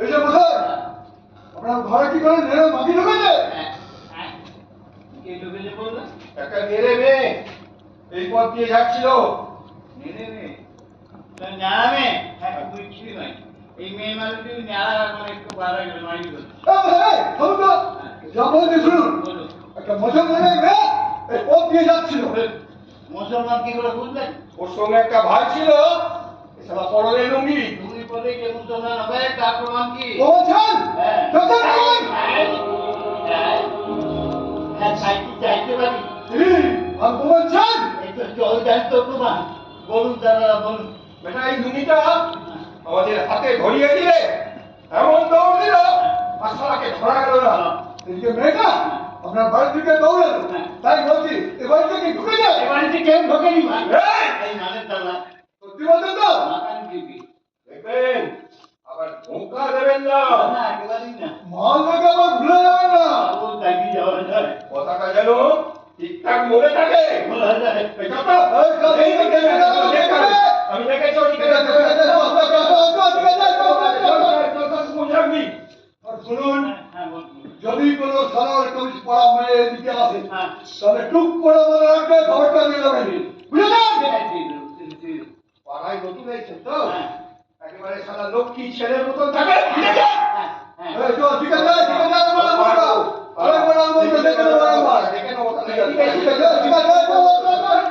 এই যে আপনার ঘরে কি করে নেড়ে মাটি ঢুকেছে? একটা নেড়ে মেয়ে। এই পথ দিয়ে যাচ্ছিল। নেড়ে মেয়ে? নেড়া মেয়ে? হ্যাঁ বুঝছি ভাই এই মেয়ে মানুষ যদি নেড়া মানে একটু বাড়া গেল মারি গেল এই বসে, এই, থামুন তো। যা বলছি শুনুন। একটা মুসলমানের মেয়ে এই পথ দিয়ে যাচ্ছিল। মুসলমান কি করে বুঝলেন? ওর সঙ্গে একটা ভাই ছিল। এছাড়া পরলে লুঙ্গি। হ্যাঁ? হ্যাঁ হ্যাঁ! বলুন দাদা বলুন। বেটা এই আমাদের হাতে ধরিয়ে দিয়ে এমন দৌড় দিল আর সারাকে ধরা গেল না। এদিকে মেয়েটা আপনার বাড়ি থেকে দৌড়ালো। তাই বলছি এ বাড়িতে কি ঢুকে যায় এ বাড়িতে কেউ ঢোকেনি সত্যি বলছেন তো মাকান দিবি দেখবেন আবার না। আবার ভুলে যাবেন না। কথাটা যেন ঠিকঠাক মনে থাকে। আমি দেখেছি শুনুন হ্যাঁ যদি কোনো সালোয়ার কামিজ পরা মেয়ে এদিকে আসে হ্যাঁ। তাহলে টুক করে মনে রাখবে খবরটা দিয়ে দেবেন বুঝলেন পাড়ায় নতুন হয়েছে তো হ্যাঁ একেবারে সারা লক্ষ্মী ছেলের মতন থাকে বুঝেছেন? হ্যাঁ হ্যাঁ এই চল, ঠিক আছে, ঠিক আছে, আর বলা বলব না। আরে বলা বলব, দেখে নেব, বলা বলব। ঠিক আছে, ঠিক আছে, ঠিক আছে, চল, চল, চল,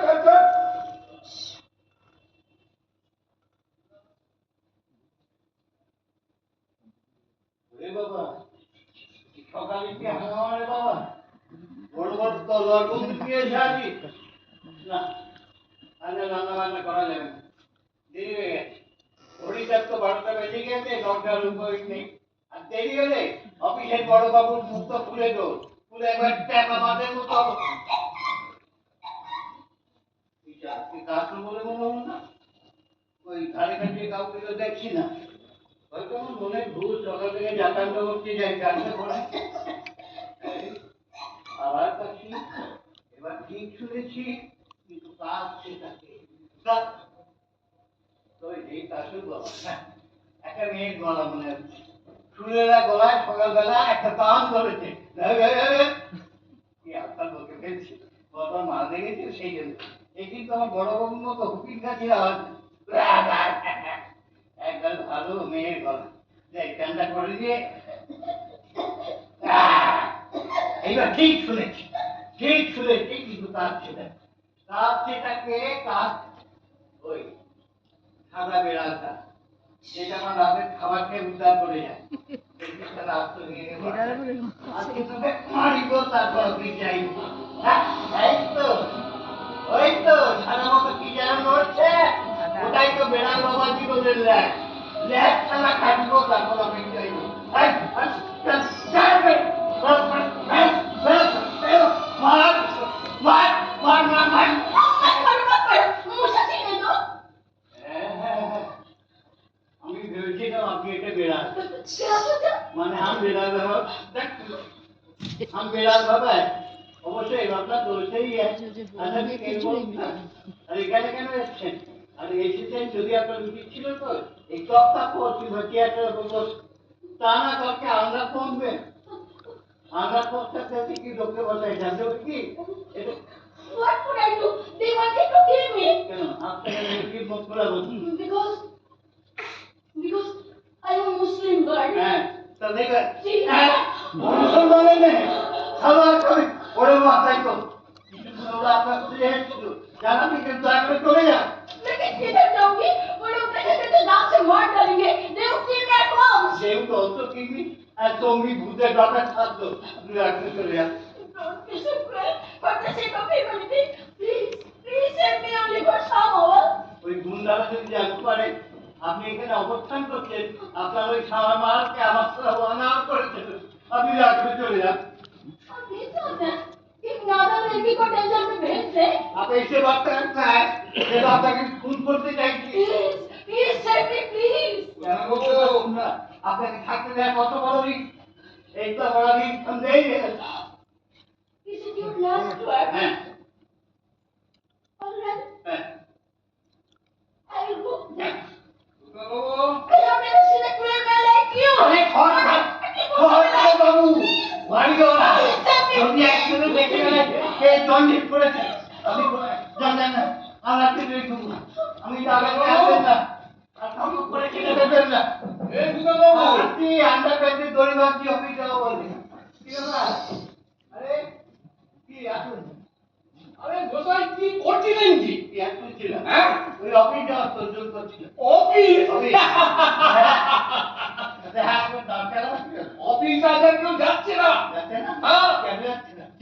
চল, চল। ওরে বাবা সকালে কি হাঙ্গামা রে বাবা। বড় বড় তলোয়ার কোন দিয়ে সাজি না আজ রান্না বান্না করা যাবে না। দেরি হয়ে গেছে। গেছে নেই। আর বড় বাবুর দো একবার হলো না। ওই দেখছি না। হয়তো মনে ভুল, সকাল থেকে যাতায়াত করতে যাই করে আবার এবার ঠিক শুনেছি কিন্তু কাজ সেটাকে কাজ তো এই কাশুর গলা হ্যাঁ, মেয়ের গলা মনে হচ্ছে। গলায় সকালবেলা একটা কান ধরেছে। আপনার বলতে পেরেছি দেখেছে সেই জন্য। এই কিন্তু আমার বড় কাছে একবার ভালো মেয়ের গলা। দেখ করে দিয়ে। এইবার ঠিক শুনেছি। ঠিক শুনেছি কিন্তু কাজ সেটা কাজ সেটাকে কাজ ওই সাদা বেড়ালটা। যেটা আমার রাতের খাবার খেয়ে উদ্ধার করে যায় হ্যাঁ, ওটাই তো বেড়াল বাবা জীবনের ল্যাক ল্যাক খেলা কাটবো তারপর আমি যাইব এই, এই, এই, যাবে। মার মার মার মার মার হ্যাঁ, হ্যাঁ, হ্যাঁ। আমি ভেবেছিলাম আপনি এটা বেড়াল মানে আমি বেড়াল আমি বেড়াল বাবা অবশ্যই তো সেই আচ্ছা কেন বলছেন? আর এখানে কেন এসছেন? আর এসেছেন যদি আপনার উচিত ছিল তো এই টকটা করছি বা চেয়ারটার উপর তা। না কাউকে আমরা কমবেন আমরা পথটাতে কি লোককে বসাই জানতে কি? এটা What would I do? They wanted to kill me because দেখবেন হ্যাঁ? মুসলমানের নেই সাদা করে ওরে মাথায় তো। আপনার শুধু জানাবি কিন্তু একবার চলে যান। তুমি ভূতের ডাক্তার ছাড়ত ওই গুন্ডারা যদি জানতে পারে আপনি এখানে অবস্থান করছেন আপনার ওই সারা মাসকে আমার অনার করেছেন আপনি রাখবে চলে যান। আপনাকে থাকতে দেয় কত বড় এই বড় হ্যাঁ। হ্যাঁ। যদি একজনে দেখে গেলে কে করেছে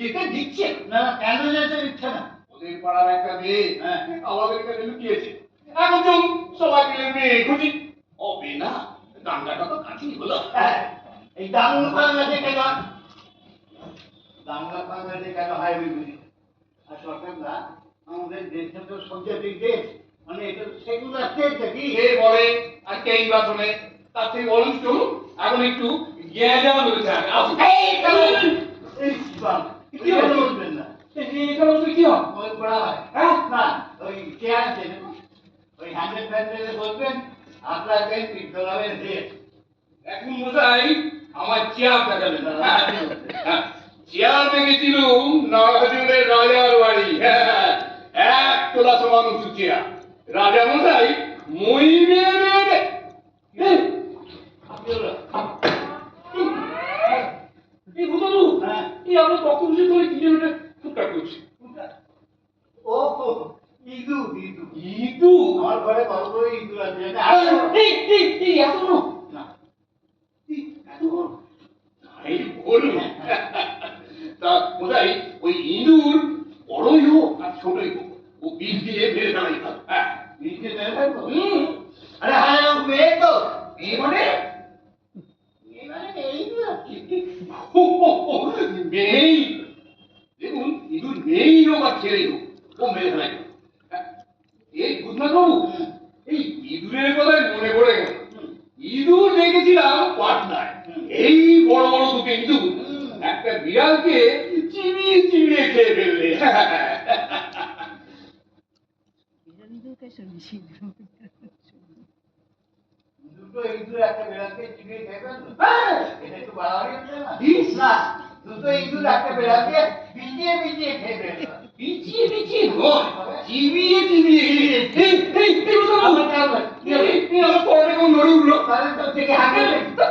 যেতে দিচ্ছে না কেন যেতে দিচ্ছে না? ওদের পাড়ার একটা মেয়ে হ্যাঁ। আমাদের কাছে লুকিয়েছে। এখন চল সবাই মিলে মেয়ে খুঁজি। হবে না দাঙ্গাটা তো কাছেই হলো। হ্যাঁ, এই দাঙ্গা ফাঙ্গাতে কেন দাঙ্গা ফাঙ্গাতে কেন হয় ওই বুঝি আর আমাদের দেশে তো সজ্জাতিক দেশ। মানে এটা সেকুলার স্টেট নাকি? বলে আর কেই বা শোনে তার থেকে এখন একটু জ্ঞান আগে আসুন এই কারণ এই বাবা, কি হলো বলবেন না? এখানে বসে কি হয় ওই পড়া হয়। হ্যাঁ? না ওই চেয়ার আছে? ওই হ্যান্ডেল ফ্যান্ডেলে বলবেন আপনার বিদ্যালয়ের দেশ এখন মশাই আমার চেয়ার দেখালেন হ্যাঁ, চেয়ার রাজার বাড়ি। হ্যাঁ, এক তোলা সমান উঁচু চেয়ার। রাজা মশাই মই মেয়ে মেয়ে এই, আপনি হলো এই ভূতানু হ্যাঁ। এই আমরা তখন যে ধরে কি যেন একটা টুকটাক করছি? ও ইঁদুর ইঁদুর ইদু? আমার ঘরে বড় ইঁদুর আছে? এই এই এই এত বড়। না। এত বড়? এই বলুন তা কোথায়? ওই ইঁদুর বড়ই হোক আর ছোটই হোক ও বিষ দিয়ে মেরে ফেলাই ভালো হ্যাঁ। নিচে নেমে ফেলব? হুম। আরে হ্যাঁ মেয়ে তো। এই মানে মেয়ে মানে এইগুলো নেই দেখুন ইঁদুর নেই হোক আর ও মেরে ফেলাই এই বুধনাথ বাবু এই ইঁদুরের কথাই মনে পড়ে গেল। ইঁদুর দেখেছিলাম পাটনায়। এই বড় বড় দুটো ইঁদুর একটা বিড়ালকে চিবিয়ে চিবিয়ে খেয়ে ফেললে। দুটো একটা বিড়ালকে চিবিয়ে খেয়ে ফেলল। হ্যাঁ, এটা একটু না। ইস! না দুটো ইঁদুর একটা বেড়ালকে বিজিয়ে বিজিয়ে খেয়ে ফেলল পিছিয়ে পিছিয়ে নয় চিবিয়ে চিবিয়ে খেয়ে এই এই এই বুঝলাম বাবু। আমার খেয়াল নেই। এই, এই আমার পরনে কোন নড়ে উঠল তাহলে তো